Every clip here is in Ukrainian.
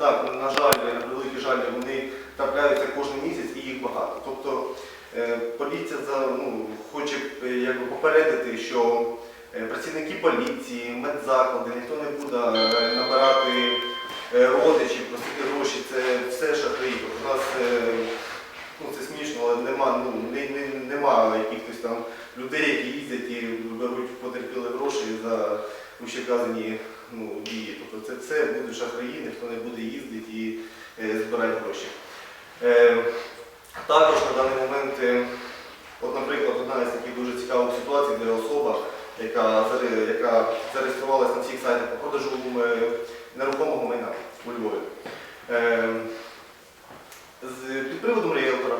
Так, на жаль, на превеликий жаль, вони трапляються кожен місяць і їх багато. Тобто е, поліція ну, хоче е, якби, попередити, що е, працівники поліції, медзаклади, ніхто не буде набирати родичів, просити гроші, це все шахраї. Тобто у нас ну, це смішно, але нема, ну, не, не, нема якихось там людей, які їздять і беруть потерпіли гроші за вищеказані ну, дії. Тобто це все будуть шахраї, ніхто не буде їздити і е, збирати гроші. Е, також на даний момент, е, от, наприклад, одна із таких дуже цікавих ситуацій, де особа, яка, яка зареєструвалася на всіх сайтах по продажу е, нерухомого майна у Львові. Е, з, під приводом ріелтора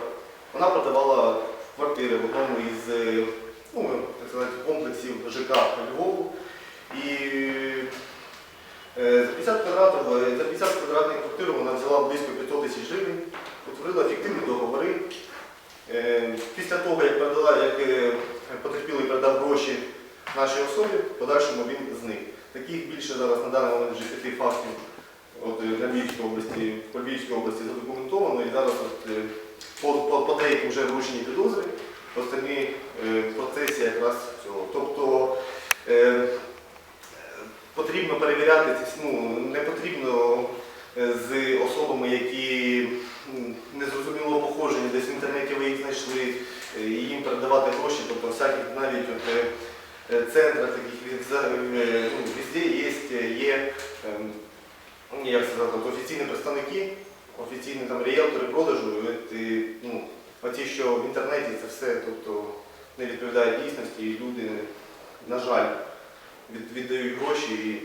вона продавала квартири в одному із е, ну, так сказати, комплексів ЖК Львову. І е, за 50 квадратів, е, за 50 квадратних квартир вона взяла близько 500 тисяч гривень, утворила фіктивні договори. Е, Після того, як передала, як потерпілий передав гроші нашій особі, в подальшому він зник. Таких більше зараз на даний момент вже п'яти фактів от, на Львівській області, по Львівській області задокументовано, і зараз от, по, по, по деяким вже вручені підозри, останні в процесі якраз цього. Тобто потрібно перевіряти ну, не потрібно е, з особами, які м, незрозумілого походження, десь в інтернеті ви їх знайшли, е, і їм передавати гроші, тобто всяких навіть от, е, центрах таких ну, везде є, є ем, ну, як сказати, офіційні представники, офіційні там ріелтори продажу, і ну, оті, що в інтернеті це все тобто, не відповідає дійсності, і люди, на жаль, від, віддають гроші і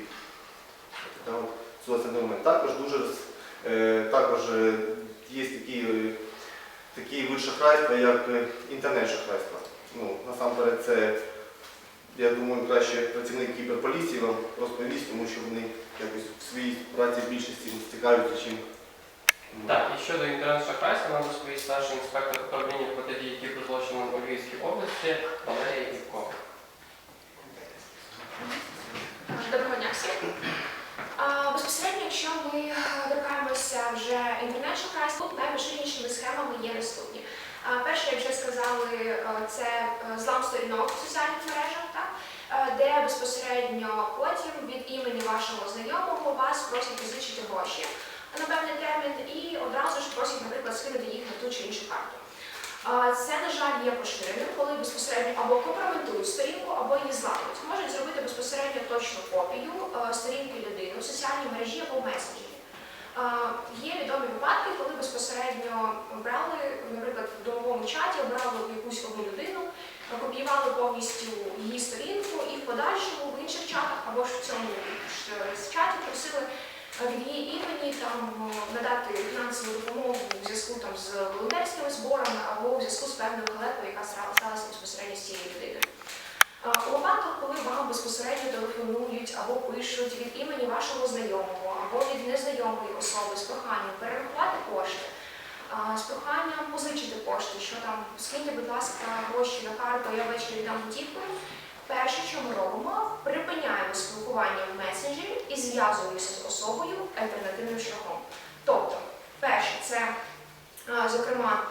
от ситуація момент. Також дуже е, також е, є такі, е, такі вид шахрайства, як е, інтернет-шахрайство. Ну, насамперед це, я думаю, краще працівник кіберполіції вам розповість, тому що вони якось в своїй праці в більшості цікавляться чим. Так, і щодо інтернет-шахрайства, нам розповість старший інспектор управління протидії кіберзлочинам у Львівській області Валерія Івко. Доброго дня всім. А, Безпосередньо, якщо ми е, торкаємося вже інтернет-шахрайства, тут найпоширенішими схемами є наступні. Перше, як вже сказали, е, це е, злам сторінок в соціальних мережах, так? де безпосередньо потім від імені вашого знайомого вас просять позичити гроші на певний термін і одразу ж просять, наприклад, скинути їх на ту чи іншу карту. Це, на жаль, є поширеним, коли безпосередньо або компрометують сторінку, або її зламують. Можуть зробити безпосередньо точну копію е, сторінки людини у соціальній мережі або в. Е, Є відомі випадки, коли безпосередньо брали, наприклад, в домовому чаті, обрали якусь одну людину, копіювали повністю її сторінку і в подальшому в інших чатах або ж в цьому ж, е, чаті просили від її імені там надати фінансову допомогу у зв'язку там з волонтерськими зборами або у зв'язку з певною халепою, яка стала- сталася безпосередньо з цією людиною. У випадках, коли вам безпосередньо телефонують або пишуть від імені вашого знайомого або від незнайомої особи з проханням перерахувати кошти, з проханням позичити кошти, що там скиньте, будь ласка, гроші на карту, я ввечері віддам готівкою. Перше, що ми робимо, припиняємо спілкування в месенджері і зв'язуємося з особою альтернативним шляхом. Тобто, перше, це, е, зокрема,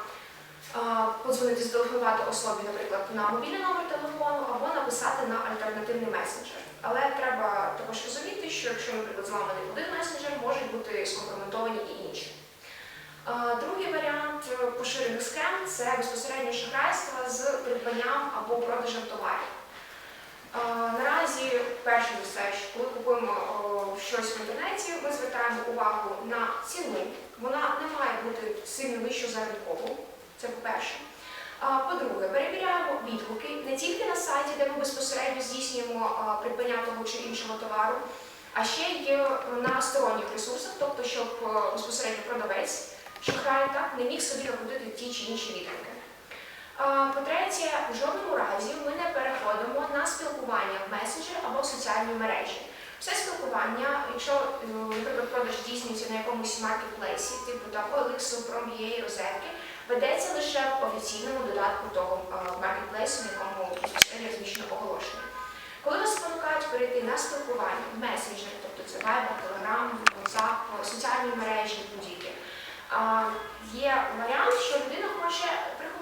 е, подзвонити, зателефонувати особі, наприклад, на мобільний номер телефону або написати на альтернативний месенджер. Але треба також розуміти, що якщо, наприклад, зламаний один месенджер, можуть бути скомпрометовані і інші. Е, Другий варіант поширених схем це безпосередньо шахрайство з придбанням або продажем товарів. Наразі, перше за все, коли купуємо щось в інтернеті, ми звертаємо увагу на ціну. Вона не має бути сильно вищою за ринкову. Це по-перше. По-друге, перевіряємо відгуки не тільки на сайті, де ми безпосередньо здійснюємо придбання того чи іншого товару, а ще й на сторонніх ресурсах, тобто, щоб безпосередньо продавець шахрай так не міг собі накрутити ті чи інші відгуки. По-третє, в жодному разі ми не переходимо на спілкування в месенджер або в соціальній мережі. Все спілкування, якщо, е, наприклад, продаж здійснюється на якомусь маркетплейсі, типу там OLX, Prom.ua, розетки, ведеться лише в офіційному додатку того е, маркетплейсу, на якому розміщено оголошення. Коли вас спонукають перейти на спілкування в месенджер, тобто це Viber, Telegram, WhatsApp, соціальні соціальні мережі будь-які. Є варіант, що людина хоче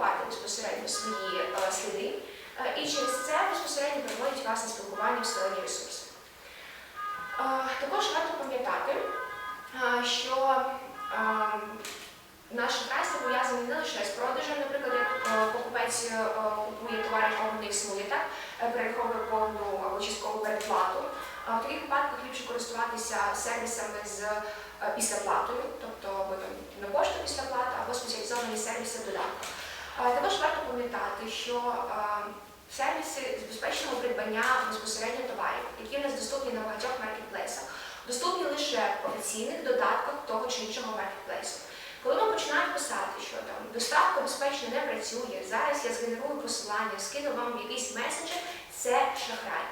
приховати безпосередньо свої е, сліди, е, і через це безпосередньо проводить власне спілкування в сторонні ресурси. Е, Також варто пам'ятати, що е, наше шахрайство пов'язане не лише з продажем, наприклад, як покупець е, купує товар, якого не існує, так, перераховує повну або часткову передплату. В таких випадках ліпше користуватися сервісами з післяплатою, тобто або там на пошту післяплата, або спеціалізовані сервіси. Е, Також варто пам'ятати, що е, сервіси з безпечного придбання безпосередньо товарів, які в нас доступні на багатьох маркетплейсах, доступні лише в офіційних додатках того чи іншого маркетплейсу. Коли вам починають писати, що там доставка безпечно не працює, зараз я згенерую посилання, скину вам якийсь месенджер, це шахрай.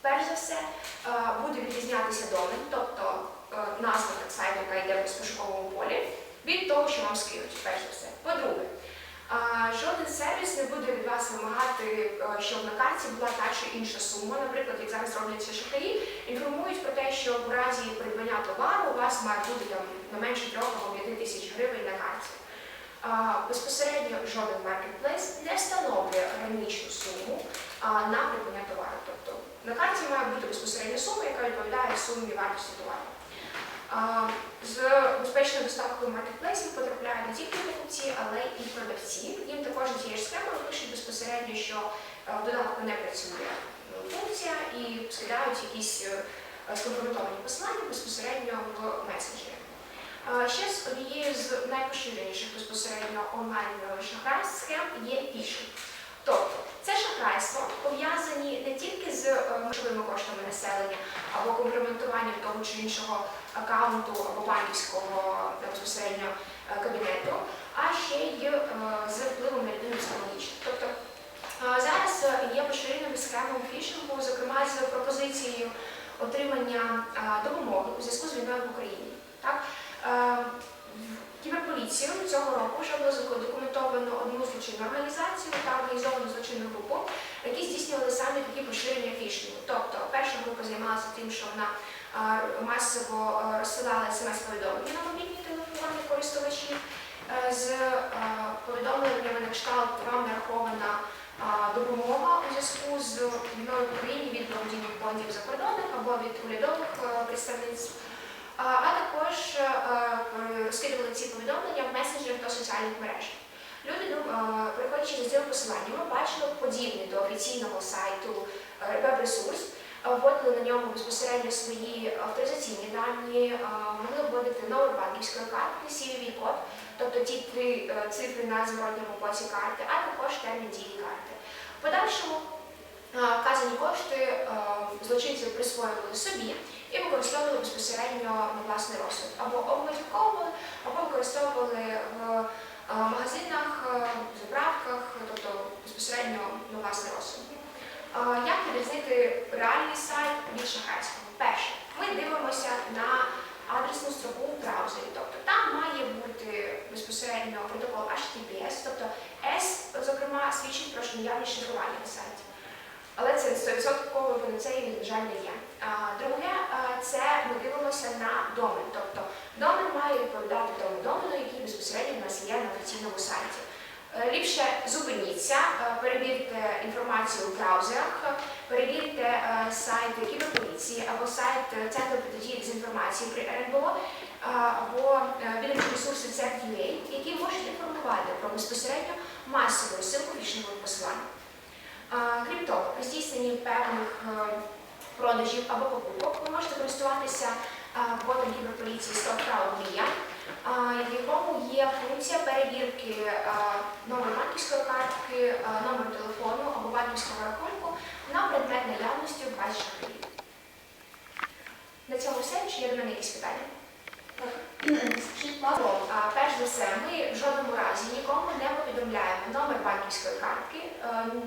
Перш за все, е, буде відрізнятися домен, тобто е, назва сайту, яка йде в пошуковому полі, від того, що вам скинуть, перш за все. По-друге, сервіс не буде від вас вимагати, е, щоб на карті була та чи інша сума. Наприклад, як зараз роблять це шахраї, інформують про те, що в разі придбання товару у вас має бути там не менше 3 або 5 тисяч гривень на карті. Безпосередньо жоден маркетплейс не встановлює граничну суму на придбання товару. Тобто на карті має бути безпосередня сума, яка відповідає сумі вартості товару. З доставкою маркетплейсів потрапляють не тільки покупці, але і продавці. Їм також за цією ж пишуть безпосередньо, що е, в додатку не працює е, функція і скидають якісь е, скомпрометовані посилання безпосередньо в месенджері. Е, Ще з однією з найпоширеніших безпосередньо онлайн шахрайств схем є фішинг. Тобто це шахрайство пов'язані не тільки з е, можливими коштами населення або компрометуванням того чи іншого аккаунту або банківського безпосередньо кабінету, а ще й е, з впливом на людину психологічно. Тобто е, зараз е, є поширеними схемами фішингу, зокрема з пропозицією отримання допомоги у зв'язку з війною в Україні. Так? Кіберполіцію цього року вже було задокументовано одну злочинну організацію та організовану злочинну групу, саме такі поширення фішингу. Тобто перша група займалася тим, що вона масово розсилала смс-повідомлення на мобільні телефони користувачів е, з е, повідомленнями на кшталт вам нарахована допомога у зв'язку з війною в Україні від благодійних фондів закордонних або від урядових е, представництв. А також е, ці повідомлення в месенджерах та соціальних мережах. Е, переходячи за цим посиланнями, бачили подібний до офіційного сайту е, веб-ресурс, е, вводили на ньому безпосередньо свої авторизаційні дані, е, могли вводити номер банківської картки, CVV-код, тобто ті три е, цифри на зворотньому боці карти, а також термін дії карти. В подальшому е, вказані кошти е, злочинці присвоювали собі і використовували безпосередньо на власний розсуд. Або обліковували, або використовували е, магазинах, е, заправках, тобто безпосередньо на власний розсуд. Як відрізнити реальний сайт від шахрайського? Перше, ми дивимося на адресну строку в браузері, тобто там має бути безпосередньо протокол HTTPS, тобто S, зокрема, свідчить про наявність шифрування на сайті. Але це 100% панацеї, на жаль, не є. Друге, це ми дивимося на домен. Тобто домен має відповідати тому домену, який безпосередньо в нас є на офіційному сайті. Е, Ліпше зупиніться, е, перевірте інформацію у браузерах, е, перевірте сайт кіберполіції або сайт Центру протидії дезінформації при РНБО, або відомчі ресурси CERT.ua, які можуть інформувати про безпосередньо масову розсилку фішингових посилань. А, Крім того, при здійсненні певних продажів або покупок ви можете користуватися ботом кіберполіції Mia, а, в якому є функція перевірки а, номеру банківської картки, а, номеру телефону або банківського рахунку на предмет наявності в базі шахраїв. На цьому все. Чи є до мене якісь питання? Скажіть, Перш за все, ми в жодному разі нікому не повідомляємо номер банківської картки,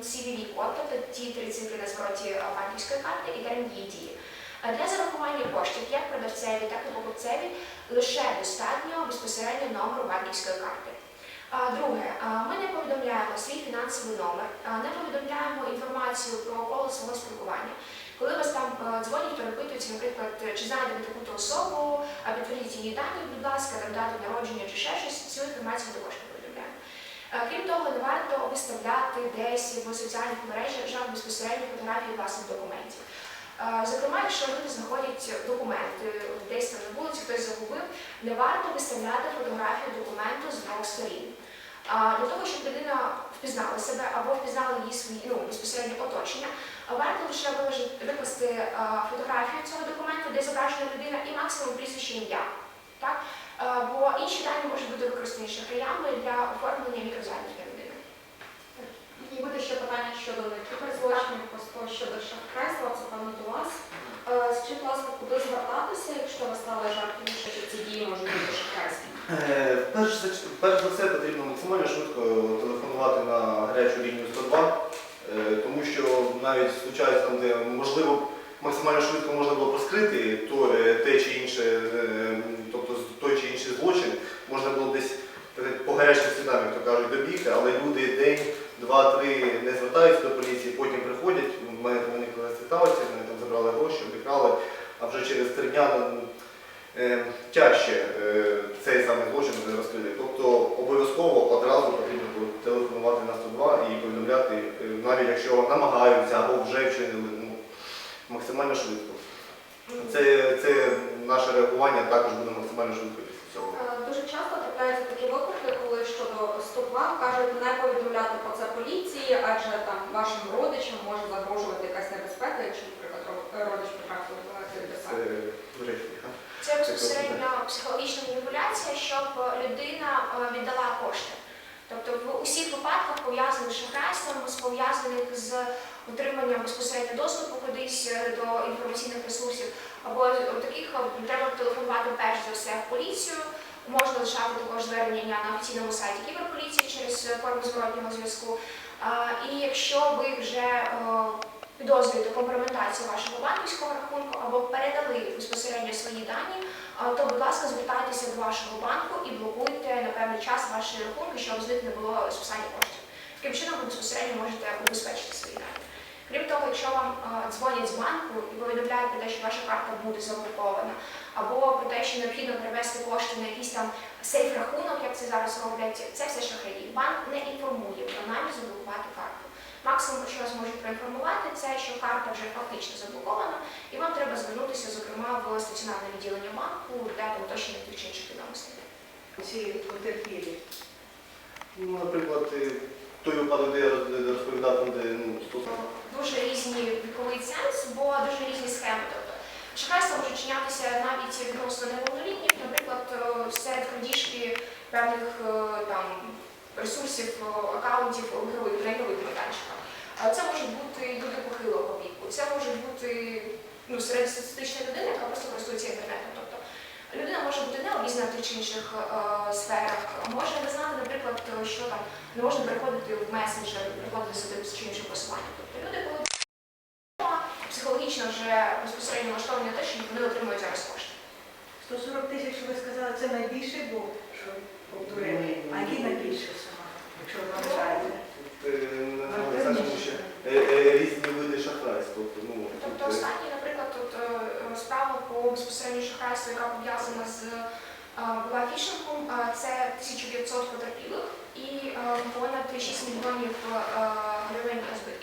CVV-код, тобто ті три цифри на звороті е, банківської карти і термін її дії. Е, Для зарахування коштів як продавцеві, так і покупцеві лише достатньо безпосередньо номеру банківської карти. Друге, ми не повідомляємо свій фінансовий номер, не повідомляємо інформацію про коло свого спілкування. Коли вас там е, дзвонять, перепитуються, наприклад, чи знаєте ви таку-то особу, а підтвердіть її дані, будь ласка, там дату народження чи ще щось, цю інформацію також не повідомляємо. Крім того, не варто виставляти десь в соціальних мережах безпосередньо фотографії власних документів. Зокрема, якщо люди знаходять документи десь там на вулиці, хтось загубив, не варто виставляти фотографію документу з двох сторін. Для того, щоб людина впізнала себе або впізнала її свої ну, безпосередньо оточення, варто лише викласти фотографію цього документу, де зображена людина і максимум прізвище ім'я. Бо інші дані можуть бути використані шахраями для оформлення мікрозаймів. І буде ще питання щодо неких злочинів, просто щодо шахрайства, це певно до вас. Е, Скажіть, будь ласка, куди звертатися, якщо ви стали жертвою, що ці дії можуть бути шахрайськими? Е, Перш за, перш за все потрібно максимально швидко телефонувати на гарячу лінію 102, е, тому що навіть случається там, де можливо максимально швидко можна було розкрити то, те чи інше, тобто той чи інший злочин, можна було десь по гарячим слідам, як то кажуть, добігти, але люди день, два-три не звертаються до поліції, потім приходять, в мене вони колись зверталися, мене там забрали гроші, обікрали, а вже через три дня ну, е, тяжче е, цей самий злочин буде розкрити. Тобто обов'язково одразу потрібно телефонувати на 102 і повідомляти, е, навіть якщо намагаються або вже вчинили, ну, максимально швидко. Це, це наше реагування також буде максимально швидко цього. Е, Дуже часто трапляються такі випадки, коли щодо стопла кажуть не повідомляти про це поліції, адже там вашим родичам може загрожувати якась небезпека, якщо, наприклад, родич потрапив Це ефективно. Це безпосередньо психологічна маніпуляція, щоб людина е, віддала кошти. Тобто в усіх випадках пов'язаних з шахрайством, з пов'язаних з отриманням безпосередньо доступу кудись е, до інформаційних ресурсів, або таких е, треба телефонувати перш за все в поліцію. Можна лишати також звернення на офіційному сайті кіберполіції через форму зворотнього зв'язку. І якщо ви вже е, підозрюєте компрометацію вашого банківського рахунку або передали безпосередньо свої дані, то, будь ласка, звертайтеся до вашого банку і блокуйте на певний час ваші рахунки, щоб з них не було списання коштів. Таким чином ви безпосередньо можете убезпечити свої дані. Крім того, якщо вам дзвонять з банку і повідомляють про те, що ваша картка буде заблокована, або про те, що необхідно перевести кошти на якийсь там сейф-рахунок, як це зараз роблять, це все шахраї. Банк не інформує про намір заблокувати карту. Максимум, про що вас можуть проінформувати, це що карта вже фактично заблокована, і вам треба звернутися, зокрема, в стаціонарне відділення банку, де там уточнення тих чи інших відомостей. ці потерпілі. Ну, наприклад, е, той випадок, де я розповідав, де ну, стосовно Дуже різні віковий ценз, бо дуже різні схеми. Тобто шахрайство може чинятися навіть відносно неповнолітніх, наприклад, е, серед крадіжки певних е, там ресурсів, е, акаунтів у ігрових на ігрових майданчиках. Це можуть бути люди похилого віку, це можуть бути ну, середньостатистична людина, яка просто користується інтернетом. Тобто людина може бути не обізнана в тих чи інших е, сферах, може не знати, наприклад, що там не можна переходити в месенджер, переходити сюди з чи іншим посиланням. Тобто люди, коли психологічно вже безпосередньо влаштовані на те, що вони отримують зараз кошти. 140 тисяч, ви сказали, це найбільший був, що повторили. А який найбільший сама, якщо ви вважаєте? Е, не знаю, Саша, ще, е, е, різні види шахрайств. Тобто, ну, Тобто тут, е, е, справа по безпосередньо шахрайству, яка пов'язана з е, була фішингом, це 1500 потерпілих і понад 6 мільйонів гривень збитків.